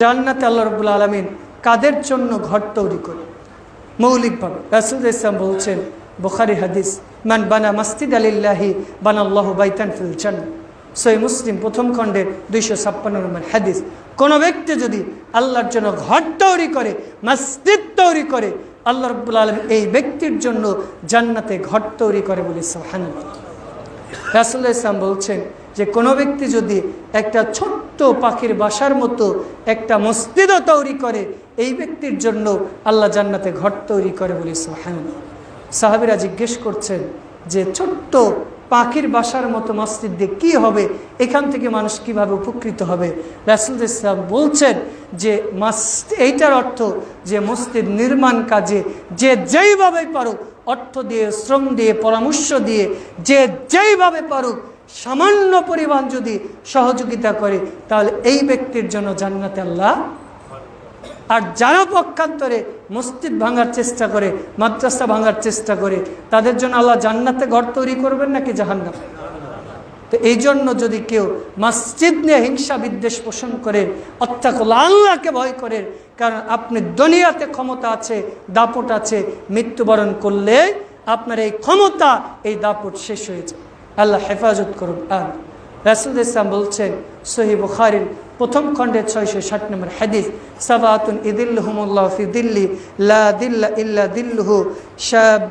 জান্নাতে আল্লাহ রবুল আলমিন কাদের জন্য ঘর তৈরি করে? মৌলিকভাবে। রাসুল ইসলাম বলছেন, বুখারি হাদিস, মান বানা মাসজিদ আলিল্লাহি বানাল্লাহ বাইতান ফিল জান্নাহ। সই মুসলিম প্রথম খণ্ডের দুইশো ছাপ্পান্ন নম্বর হাদিস। কোনো ব্যক্তি যদি আল্লাহর জন্য ঘর তৈরি করে, মসজিদ তৈরি করে, আল্লাহ রব্বুল আলম এই ব্যক্তির জন্য জান্নাতে ঘর তৈরি করে বলে সাহান রাসুল্লাহ ইসলাম বলছেন যে কোনো ব্যক্তি যদি একটা ছোট্ট পাখির বাসার মতো একটা মসজিদও তৈরি করে, এই ব্যক্তির জন্য আল্লাহ জান্নাতে ঘর তৈরি করে বলে সাহান সাহাবিরা জিজ্ঞেস করছেন যে ছোট্ট পাখির বাসার মতো মসজিদ দিয়ে কী হবে? এখান থেকে মানুষ কীভাবে উপকৃত হবে? রাসুল ইসলাম বলছেন যে মাস এইটার অর্থ যে মসজিদ নির্মাণ কাজে যে যেইভাবে পারুক অর্থ দিয়ে, শ্রম দিয়ে, পরামর্শ দিয়ে যে যেইভাবে পারুক সামান্য পরিমাণ যদি সহযোগিতা করে, তাহলে এই ব্যক্তির জন্য জান্নাতে আল্লাহ আর যারা পক্ষান্তরে মসজিদ ভাঙার চেষ্টা করে, মাদ্রাসা ভাঙার চেষ্টা করে, তাদের জন্য আল্লাহ জান্নাতে ঘর তৈরি করবেন নাকি জাহান্নাম? তো এই জন্য যদি কেউ মসজিদ নিয়ে হিংসা বিদ্বেষ পোষণ করে, অত্যাকল আল্লাহকে ভয় করে, কারণ আপনি দুনিয়াতে ক্ষমতা আছে, দাপট আছে, মৃত্যুবরণ করলে আপনার এই ক্ষমতা, এই দাপট শেষ হয়েছে আল্লাহ হেফাজত করুন আর রাসুল ইসলাম বলছেন, সহি বুখারির প্রথম খণ্ডের ছয়শো ষাট নম্বর হাদিস, সাবাতুন ইদিল্লুহমুল্লাহ ফি দিল্লি, লা দিল্লা ইল্লা দিল্লুহু। শাব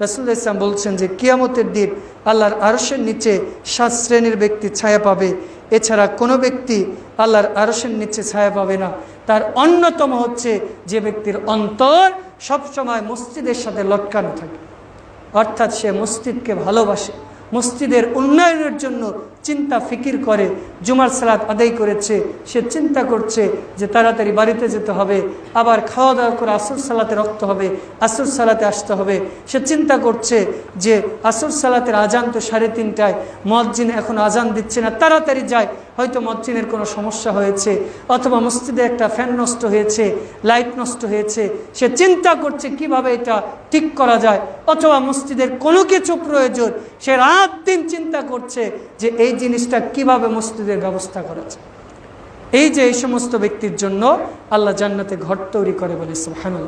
রাসুল ইসলাম বলছেন যে, কিয়ামতের দিন আল্লাহর আরসের নিচে সাত শ্রেণির ব্যক্তি ছায়া পাবে। এছাড়া কোনো ব্যক্তি আল্লাহর আরসের নিচে ছায়া পাবে না। তার অন্যতম হচ্ছে যে ব্যক্তির অন্তর সবসময় মসজিদের সাথে লটকানো থাকে। অর্থাৎ সে মসজিদকে ভালোবাসে। মসজিদের উন্নয়নের জন্য চিন্তা, ফিকির করে, জুমার সালাত আদায় করেছে, সে চিন্তা করছে যে তাড়াতাড়ি বাড়িতে যেতে হবে, আবার খাওয়া দাওয়া করে আসর সালাতে রক্ত হবে, আসর সালাতে আসতে হবে। সে চিন্তা করছে যে আসর সালাতের আজান তো সাড়ে তিনটায়, মসজিদ এখন আজান দিচ্ছে না, তাড়াতাড়ি যায়, হয়তো মসজিদের কোনো সমস্যা হয়েছে, অথবা মসজিদে একটা ফ্যান নষ্ট হয়েছে, লাইট নষ্ট হয়েছে। সে চিন্তা করছে কীভাবে এটা ঠিক করা যায়, অথবা মসজিদের কোনো কিছু প্রয়োজন। সে রাত দিন চিন্তা করছে যে এই জিনিসটা কীভাবে মসজিদের ব্যবস্থা করেছে? এই যে এই সমস্ত ব্যক্তির জন্য আল্লাহ জান্নাতে ঘর তৈরি করে বলে সুহানুল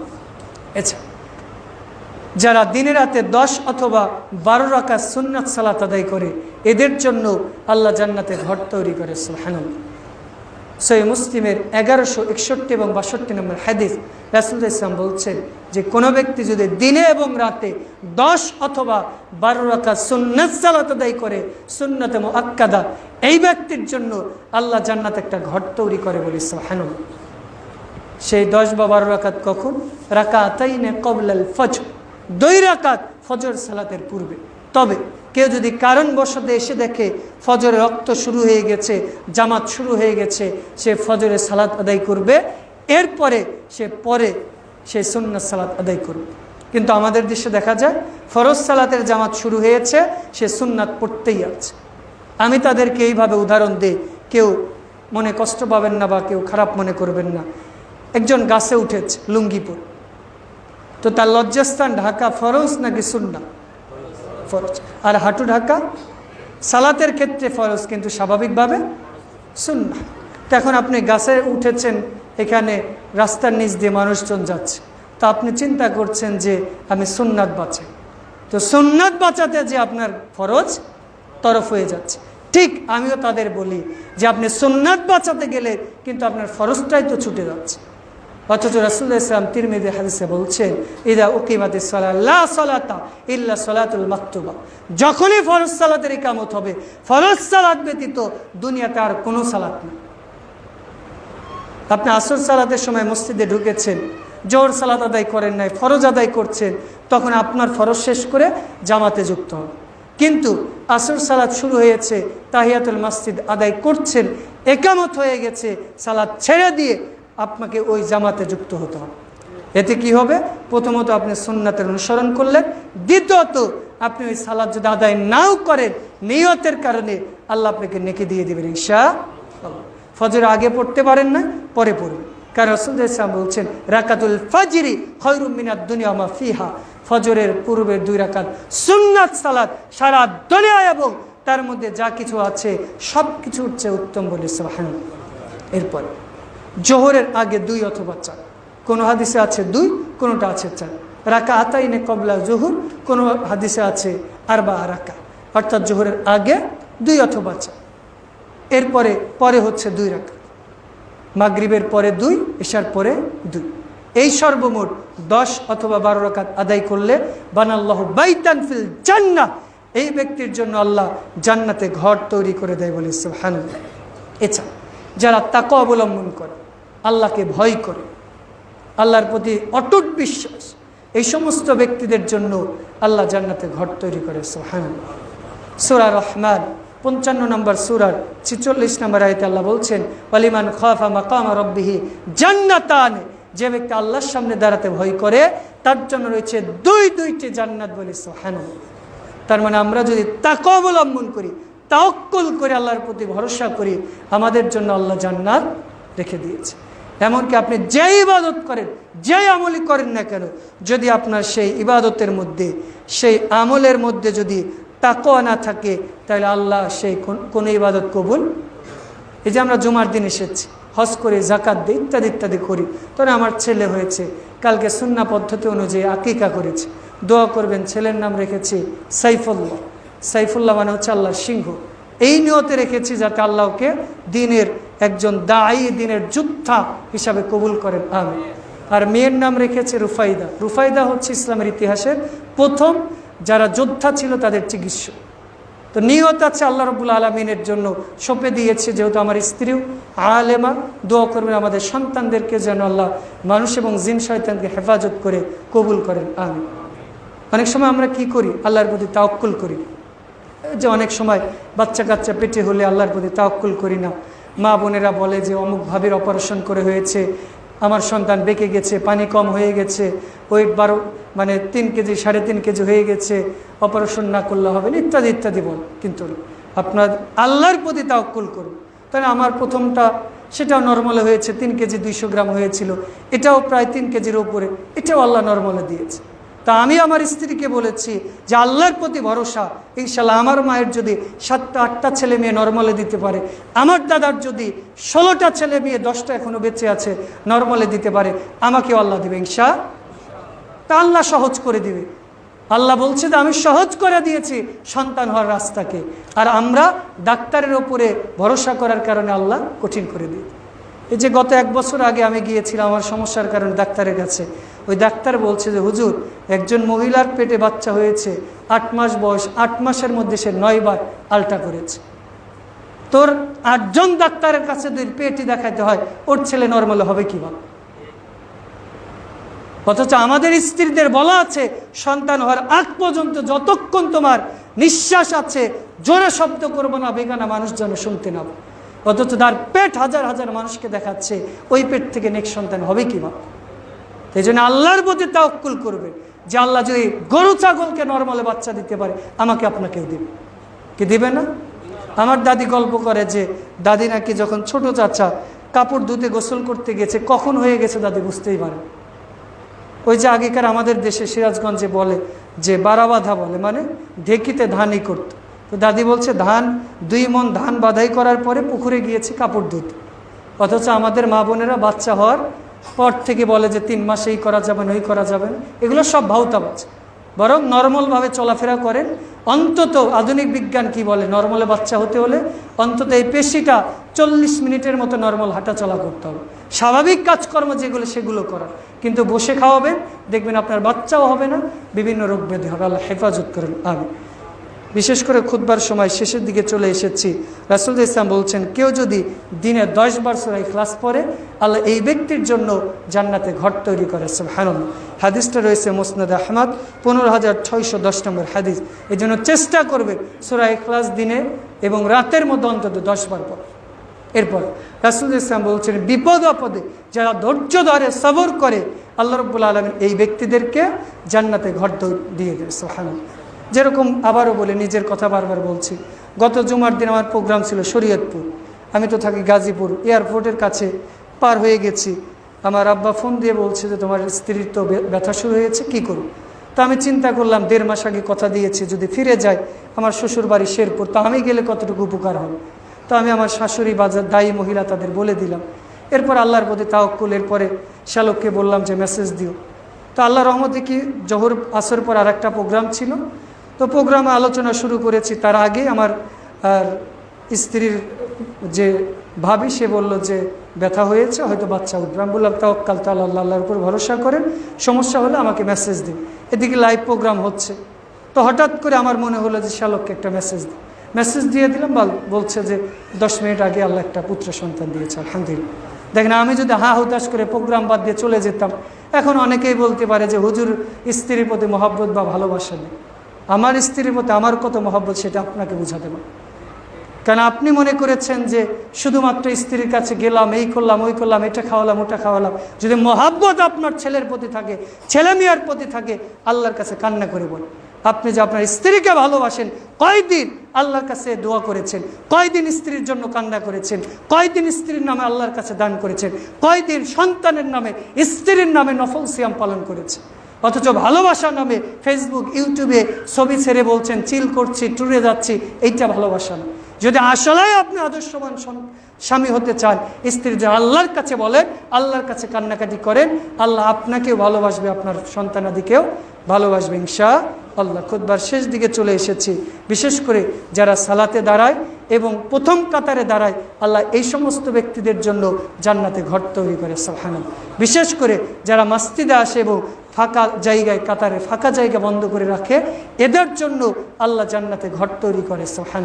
এছা যারা দিনে রাতে দশ অথবা বারো রাখা সুন্নাত সালাত আদায় করে, এদের জন্য আল্লাহ জান্নাতে ঘর তৈরি করে সুহানুল সই মুসলিমের এগারোশো একষট্টি এবং বাষট্টি নম্বর হাদিস রাসুল ইসলাম বলছেন যে, কোনো ব্যক্তি যদি দিনে এবং রাতে দশ অথবা বারো রাখা সুন্নত সালাত আদায় করে, সুন্নতে আক্কাদা এই ব্যক্তির জন্য আল্লাহ জান্নাত একটা ঘর তৈরি করে বলি সাহানুল সেই দশ বা বারো রাকাত কখন? রাকা রাকাতাইনে কবলাল ফজর। দুই রাকাত ফজর সালাতের পূর্বে। তবে কেউ যদি কারণবশত এসে দেখে ফজরে রক্ত শুরু হয়ে গেছে, জামাত শুরু হয়ে গেছে, সে ফজরে সালাত আদায় করবে, এরপরে সে পরে সে সুন্নাত সালাত আদায় করবে। কিন্তু আমাদের দেশে দেখা যায়, ফরজ সালাতের জামাত শুরু হয়েছে, সে সুন্নাত পড়তেই আছে। আমি তাদেরকে এইভাবে উদাহরণ দিই, কেউ মনে কষ্ট পাবেন না বা কেউ খারাপ মনে করবেন না। একজন গাছে উঠেছে লুঙ্গিপুর তো তার লজ্জাস্থান ঢাকা ফরজ নাকি সুন্না ফরজ। আর হাঁটু ঢাকা, সালাতের ক্ষেত্রে ফরজ, কিন্তু স্বাভাবিকভাবে সুন্না তো এখন আপনি গাছে উঠেছেন, এখানে রাস্তার নিচ দিয়ে মানুষজন যাচ্ছে। তো আপনি চিন্তা করছেন যে আমি সুন্নাত বাঁচাই। তো সুন্নাত বাঁচাতে যে আপনার ফরজ, তরফ হয়ে যাচ্ছে। ঠিক আমিও তাদের বলি যে আপনি সুন্নাত বাঁচাতে গেলে কিন্তু আপনার ফরজটাই তো ছুটে যাচ্ছে। অথচ রাসুল্লাহ ইসলাম তিরমিদি হাদিসে বলছেন, ইদা উকিমাতি সালাতা ইল্লা সালাতুল মাকতুবা। যখনই ফরজ সালাতের ইকামত হবে, ফরজ সালাত ব্যতীত দুনিয়াতে আর কোনো সালাত নেই। আপনি আসর সালাতের সময় মসজিদে ঢুকেছেন জোর সালাত আদায় করেন নাই, ফরজ আদায় করছেন, তখন আপনার ফরজ শেষ করে জামাতে যুক্ত হবে কিন্তু আসর সালাত শুরু হয়েছে, তাহিয়াতুল মসজিদ আদায় করছেন, একামত হয়ে গেছে, সালাত ছেড়ে দিয়ে আপনাকে ওই জামাতে যুক্ত হতে হবে। এতে কি হবে? প্রথমত আপনি সুন্নাতের অনুসরণ করলেন। দ্বিতীয়ত, আপনি ওই সালাদ যদি আদায় নাও করেন, নিয়তের কারণে আল্লাহ আপনাকে নেকে দিয়ে দেবেন ঈশা ফজর আগে পড়তে পারেন না, পরে পড়ুন। কারণ রসুল বলছেন, রাকাতুল ফাজিরি খৈরুমিনার দুনিয়া মা ফিহা। ফজরের পূর্বের দুই রাকাত সুন্নাত সালাদ সারা দুনিয়া এবং তার মধ্যে যা কিছু আছে সব কিছু হচ্ছে উত্তম বলে সোহান এরপর জোহরের আগে দুই অথবা চার। কোনো হাদিসে আছে দুই, কোনোটা আছে চার। রাকা আতাইনে কবলা জোহর, কোনো হাদিসে আছে আর বা রাকা অর্থাৎ জোহরের আগে দুই অথবা চার। এরপরে পরে হচ্ছে দুই রাকা মাগরিবের পরে দুই এশার পরে দুই। এই সর্বমোট দশ অথবা বারো রাকাত আদায় করলে বানাল্লাহ বাইতান ফিল জান্না এই ব্যক্তির জন্য আল্লাহ জান্নাতে ঘর তৈরি করে দেয় বলে সুবহান এছাড়া যারা তাকে অবলম্বন করে আল্লাহকে ভয় করে। আল্লাহর প্রতি অটুট বিশ্বাস। এই সমস্ত ব্যক্তিদের জন্য আল্লাহ জান্নাতে ঘর তৈরি করে সুবহান সুরা রহমান, পঞ্চান্ন নম্বর সুরার ছিচল্লিশ নম্বর আয়তে আল্লাহ বলছেন, ওয়ালিমান খাফা মাকাম রব্বিহি জান্নাতান। যে ব্যক্তি আল্লাহর সামনে দাঁড়াতে ভয় করে, তার জন্য রয়েছে দুই দুইটি জান্নাত বলে সোহান তার মানে আমরা যদি তাকে অবলম্বন করি তাওক্কল করে আল্লাহর প্রতি ভরসা করি, আমাদের জন্য আল্লাহ জান্নাত রেখে দিয়েছে। এমনকি আপনি যে ইবাদত করেন, যে আমলই করেন না কেন, যদি আপনার সেই ইবাদতের মধ্যে, সেই আমলের মধ্যে যদি তাকোয়া না থাকে, তাহলে আল্লাহ সেই কোনো ইবাদত কবুল? এই যে আমরা জুমার দিন এসেছি, হজ করে জাকাত দিই, ইত্যাদি ইত্যাদি করি। তবে আমার ছেলে হয়েছে, কালকে সুন্না পদ্ধতি অনুযায়ী আকিকা করেছে। দোয়া করবেন, ছেলের নাম রেখেছি সাইফুল্লাহ। সাইফুল্লাহ মানে হচ্ছে আল্লাহ সিংহ। এই নিয়তে রেখেছি যাতে আল্লাহকে দিনের একজন দায়ী দিনের যোদ্ধা হিসাবে কবুল করেন। আমি আর মেয়ের নাম রেখেছে রুফাইদা। রুফাইদা হচ্ছে ইসলামের ইতিহাসের প্রথম যারা যোদ্ধা ছিল তাদের চিকিৎসক। তো নিয়ত আছে আল্লাহ রবুল আলমিনের জন্য সঁপে দিয়েছে যেহেতু আমার স্ত্রীও আলেমা। দোয়া করবেন আমাদের সন্তানদেরকে যেন আল্লাহ মানুষ এবং জিন শয়তানকে হেফাজত করে কবুল করেন। আমি অনেক সময় আমরা কি করি? আল্লাহর প্রতি তাওক্কুল করি। যে অনেক সময় বাচ্চা কাচ্চা পেটে হলে আল্লাহর প্রতি তাওক্কুল করি না। মা বোনেরা বলে যে, অমুক ভাবের অপারেশন করে হয়েছে, আমার সন্তান বেঁকে গেছে, পানি কম হয়ে গেছে ওয়েট বারো মানে তিন কেজি, সাড়ে তিন কেজি হয়ে গেছে, অপারেশন না করলে হবে না, ইত্যাদি ইত্যাদি বল। কিন্তু আপনার আল্লাহর প্রতি তাওকুল করুন। তাহলে আমার প্রথমটা, সেটাও নর্মালে হয়েছে, তিন কেজি দুইশো গ্রাম হয়েছিল, এটাও প্রায় তিন কেজির ওপরে এটাও আল্লাহ নর্মালে দিয়েছে। তা আমি আমার স্ত্রীকে বলেছি যে আল্লাহর প্রতি ভরসা ইনশাল্লাহ আমার মায়ের যদি সাতটা, আটটা ছেলে মেয়ে নর্মালে দিতে পারে, আমার দাদার যদি ষোলোটা ছেলে মেয়ে, দশটা এখনও বেঁচে আছে, নর্মালে দিতে পারে, আমাকেও আল্লাহ দিবে ইনশা তা আল্লাহ সহজ করে দিবে। আল্লাহ বলছে যে আমি সহজ করে দিয়েছি সন্তান হওয়ার রাস্তাকে। আর আমরা ডাক্তারের ওপরে ভরসা করার কারণে আল্লাহ কঠিন করে দিই এই যে গত এক বছর আগে আমি গিয়েছিলাম, আমার সমস্যার কারণে ডাক্তারের কাছে। ওই ডাক্তার বলছে যে, হুজুর, একজন মহিলার পেটে বাচ্চা হয়েছে, আট মাস বয়স, আট মাসের মধ্যে সে নয়বার আলটা করেছে। তোর আটজন ডাক্তারের কাছে যদি পেটই দেখাতে হয়, ওর ছেলে নর্মাল হবে কীভাবে? অথচ আমাদের স্ত্রীদের বলা আছে, সন্তান হওয়ার আগ পর্যন্ত যতক্ষণ তোমার নিঃশ্বাস আছে, জোরে শব্দ করব না, বেগানা মানুষ যেন শুনতে না অথচ তার পেট হাজার হাজার মানুষকে দেখাচ্ছে, ওই পেট থেকে নেক্সট সন্তান হবে কীভাবে এই জন্য আল্লাহর প্রতি তাওকুল করবে যে আল্লাহ যদি গরু, ছাগলকে নর্মালে বাচ্চা দিতে পারে, আমাকে আপনাকেও দিবে। কি দিবে না? আমার দাদি গল্প করে যে, দাদি নাকি যখন ছোট চাচা কাপড় ধুতে গোসল করতে গেছে, কখন হয়ে গেছে দাদি বুঝতেই পারে ওই যে আগেকার আমাদের দেশে সিরাজগঞ্জে বলে যে, বারাবাধা বলে মানে ঢেকিতে ধানই করত। তো দাদি বলছে, ধান, দুই মন ধান বাধাই করার পরে পুকুরে গিয়েছে কাপড় ধুতে অথচ আমাদের মা বোনেরা বাচ্চা হওয়ার পর থেকে বলে যে, তিন মাসে এই করা যাবে না, ওই করা যাবে না। এগুলো সব ভাউতাবাজ। বরং নর্মালভাবে চলাফেরা করেন। অন্তত আধুনিক বিজ্ঞান কি বলে, নর্মালে বাচ্চা হতে হলে অন্তত এই পেশিটা চল্লিশ মিনিটের মতো নর্মাল হাঁটা চলা করতে হবে। স্বাভাবিক কাজকর্ম যেগুলো, সেগুলো করা। কিন্তু বসে খাওয়াবেন, দেখবেন আপনার বাচ্চাও হবে না, বিভিন্ন রোগ ব্যাধি হবে। আল্লাহ হেফাজত করেন আমি বিশেষ করে খুদবার সময় শেষের দিকে চলে এসেছি। রাসুল ইসলাম বলছেন, কেউ যদি দিনে দশ বার ক্লাস পরে আল্লাহ এই ব্যক্তির জন্য জান্নাতে ঘর তৈরি করে। হানন হাদিসটা রয়েছে মুসনাদ আহমদ, পনেরো হাজার ছয়শো দশ নম্বর হাদিস। এই জন্য চেষ্টা করবে সুরাই ক্লাস দিনে এবং রাতের মধ্যে অন্তত দশ বার পর এরপর রাসুল ইসলাম বলছেন, বিপদ আপদে যারা ধৈর্য ধরে সবর করে, আল্লাহ রব্বুল আলমিন এই ব্যক্তিদেরকে জান্নাতে ঘর দিয়ে দেবে। সোহান যেরকম আবারও বলে, নিজের কথা বারবার বলছি। গত জুমার দিন আমার প্রোগ্রাম ছিল শরীয়তপুর। আমি তো থাকি গাজীপুর। এয়ারপোর্টের কাছে পার হয়ে গেছি। আমার আব্বা ফোন দিয়ে বলছে যে, তোমার স্ত্রীর তো ব্যথা শুরু হয়েছে, কি করব তো আমি চিন্তা করলাম, দেড় মাস আগে কথা দিয়েছি, যদি ফিরে যায় আমার শ্বশুর বাড়ি শেরপুর, তো আমি গেলে কতটুকু উপকার হবে? তো আমি আমার শাশুড়ি বাজার দায়ী মহিলা তাদের বলে দিলাম। এরপর আল্লাহর প্রতি তাওকুল এরপরে শ্যালককে বললাম যে, মেসেজ দিও। তো আল্লাহ রহমতে কি জহর আসর পর আর একটা প্রোগ্রাম ছিল? তো প্রোগ্রামে আলোচনা শুরু করেছি। তার আগে আমার আর স্ত্রীর যে ভাবি, সে বলল যে ব্যথা হয়েছে, হয়তো বাচ্চা উঠবে। আমি বললাম তাওকাল তাল আল্লাহ, আল্লাহর উপর ভরসা করেন। সমস্যা হলে আমাকে মেসেজ দিন। এদিকে লাইভ প্রোগ্রাম হচ্ছে। তো হঠাৎ করে আমার মনে হলো যে শ্যালককে একটা মেসেজ দিই। মেসেজ দিয়ে দিলাম, বল- বলছে যে দশ মিনিট আগে আল্লাহ একটা পুত্র সন্তান দিয়েছে, আলহামদুলিল্লাহ। দেখেন, আমি যদি হা হুতাশ করে প্রোগ্রাম বাদ দিয়ে চলে যেতাম, এখন অনেকেই বলতে পারে যে হুজুর স্ত্রীর প্রতি মহব্বত বা ভালোবাসা নেই। আমার স্ত্রীর প্রতি আমার কত মহব্বত সেটা আপনাকে বুঝাতে পারে কারণ আপনি মনে করেছেন যে শুধুমাত্র স্ত্রীর কাছে গেলাম, এই করলাম, ওই করলাম, এটা খাওয়ালাম, ওটা খাওয়ালাম। যদি মহাব্বত আপনার ছেলের প্রতি থাকে, ছেলে মেয়ের প্রতি থাকে, আল্লাহর কাছে কান্না করে বলেন আপনি যে আপনার স্ত্রীকে ভালোবাসেন, কয়দিন আল্লাহর কাছে দোয়া করেছেন, কয়দিন স্ত্রীর জন্য কান্না করেছেন, কয়দিন স্ত্রীর নামে আল্লাহর কাছে দান করেছেন, কয়দিন সন্তানের নামে, স্ত্রীর নামে নফল সিয়াম পালন করেছে অথচ ভালোবাসা নামে ফেসবুক ইউটিউবে ছবি ছেড়ে বলছেন, চিল করছি, ট্যুরে যাচ্ছি। এইটা ভালোবাসা না। যদি আসলেই আপনি আদর্শবান স্বামী হতে চান, স্ত্রী যে আল্লাহর কাছে বলেন, আল্লাহর কাছে কান্নাকাটি করেন, আল্লাহ আপনাকেও ভালোবাসবে, আপনার সন্তানাদিকেও ভালোবাসবে ইনশা আল্লাহ খুদবার শেষ দিকে চলে এসেছি। বিশেষ করে যারা সালাতে দাঁড়ায় এবং প্রথম কাতারে দাঁড়ায়, আল্লাহ এই সমস্ত ব্যক্তিদের জন্য জান্নাতে ঘর তৈরি করে সাহানা বিশেষ করে যারা মাস্তিদে আসে এবং ফাঁকা জায়গায়, কাতারে ফাঁকা জায়গা বন্ধ করে রাখে। এদের জন্য আল্লাহ জান্নাতে ঘর তৈরি করে সোহান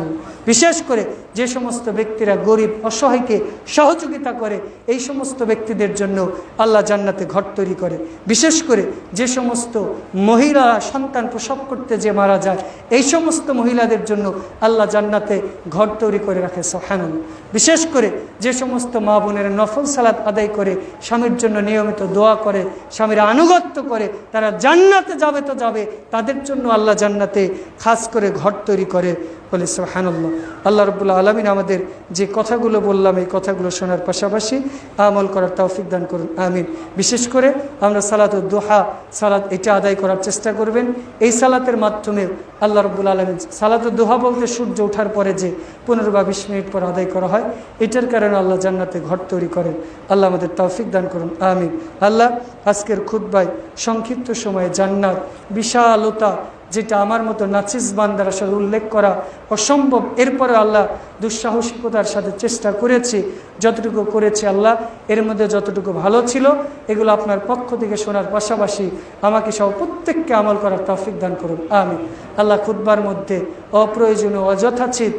বিশেষ করে যে সমস্ত ব্যক্তিরা গরিব, অসহায়কে সহযোগিতা করে, এই সমস্ত ব্যক্তিদের জন্য আল্লাহ জান্নাতে ঘর তৈরি করে। বিশেষ করে যে সমস্ত মহিলারা সন্তান প্রসব করতে যে মারা যায়, এই সমস্ত মহিলাদের জন্য আল্লাহ জান্নাতে ঘর তৈরি করে রাখে সোহান বিশেষ করে যে সমস্ত মা বোনের নফল সালাদ আদায় করে, স্বামীর জন্য নিয়মিত দোয়া করে, স্বামীর আনুগত্য করে তারা জান্নাতে যাবে তো যাবে তাদের জন্য আল্লাহ জান্নাতে খাস করে ঘর তৈরি করে। বলে সোহানুল্লাহ আল্লাহ রবুল্লা আলমিন আমাদের যে কথাগুলো বললাম, এই কথাগুলো শোনার পাশাপাশি আমল করার তৌফিক দান করুন। আমিন। বিশেষ করে আমরা সালাত দোহা, সালাত এটা আদায় করার চেষ্টা করবেন। এই সালাতের মাধ্যমে আল্লাহ রব্বুল আলমিন, সালাত দোহা বলতে সূর্য ওঠার পরে যে পনেরো বা বিশ মিনিট পর আদায় করা হয়, এটার কারণে আল্লাহ জান্নাতে ঘর তৈরি করেন। আল্লাহ আমাদের তৌফিক দান করুন। আমিন। আল্লাহ আজকের খুদ্বায় সংক্ষিপ্ত সময়ে জান্নাত, বিশালতা যেটা আমার মতো নাচিস বান্দার আসলে উল্লেখ করা অসম্ভব। এরপরে আল্লাহ দুঃসাহসিকতার সাথে চেষ্টা করেছি, যতটুকু করেছি আল্লাহ, এর মধ্যে যতটুকু ভালো ছিল, এগুলো আপনার পক্ষ থেকে শোনার পাশাপাশি আমাকে সব প্রত্যেককে আমল করার তৌফিক দান করুন। আমি আল্লাহ খুদ্বার মধ্যে অপ্রয়োজনীয় অযথাচিত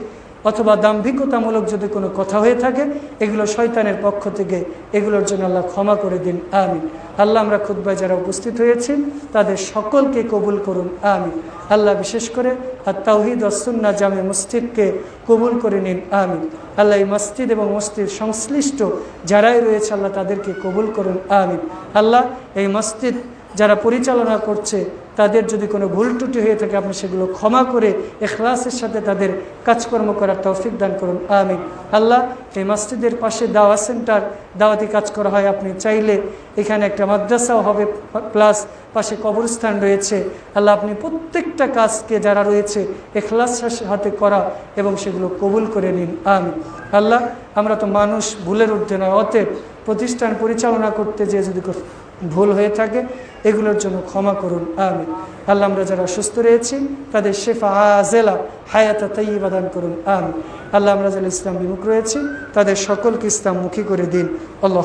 অথবা দাম্ভিকতামূলক যদি কোনো কথা হয়ে থাকে, এগুলো শয়তানের পক্ষ থেকে, এগুলোর জন্য আল্লাহ ক্ষমা করে দিন। আমি আল্লাহ আমরা খুদ্বায় যারা উপস্থিত হয়েছি, তাদের সকলকে কবুল করুন। আমি আল্লাহ বিশেষ করে আর তাওহিদ অসুন্না জামে মসজিদকে কবুল করে নিন। আমি আল্লাহ এই মসজিদ এবং মসজিদ সংশ্লিষ্ট যারাই রয়েছে, আল্লাহ তাদেরকে কবুল করুন। আমি আল্লাহ এই মসজিদ যারা পরিচালনা করছে তাদের যদি কোনো ভুল ত্রুটি হয়ে থাকে, আপনি সেগুলো ক্ষমা করে এখলাসের সাথে তাদের কাজকর্ম করার তৌফিক দান করুন। আমিন। আল্লাহ, এই মসজিদের পাশে দাওয়া সেন্টার, দাওয়াতি কাজ করা হয়। আপনি চাইলে এখানে একটা মাদ্রাসাও হবে, প্লাস পাশে কবরস্থান রয়েছে। আল্লাহ, আপনি প্রত্যেকটা কাজকে যারা রয়েছে এখলাসের হাতে করা এবং সেগুলো কবুল করে নিন। আমিন। আল্লাহ, আমরা তো মানুষ ভুলের ঊর্ধ্বে নয়, অতএব প্রতিষ্ঠান পরিচালনা করতে যেয়ে যদি ভুল হয়ে থাকে, এগুলোর জন্য ক্ষমা করুন আমি আল্লাহ আমরা যারা সুস্থ রয়েছি, তাদের শেফা আজেলা, হায়াতা তাইবা দান করুন আমি আল্লাহ আমরা যারা ইসলাম বিমুখ রয়েছি, তাদের সকলকে ইসলাম মুখী করে দিন। আল্লাহ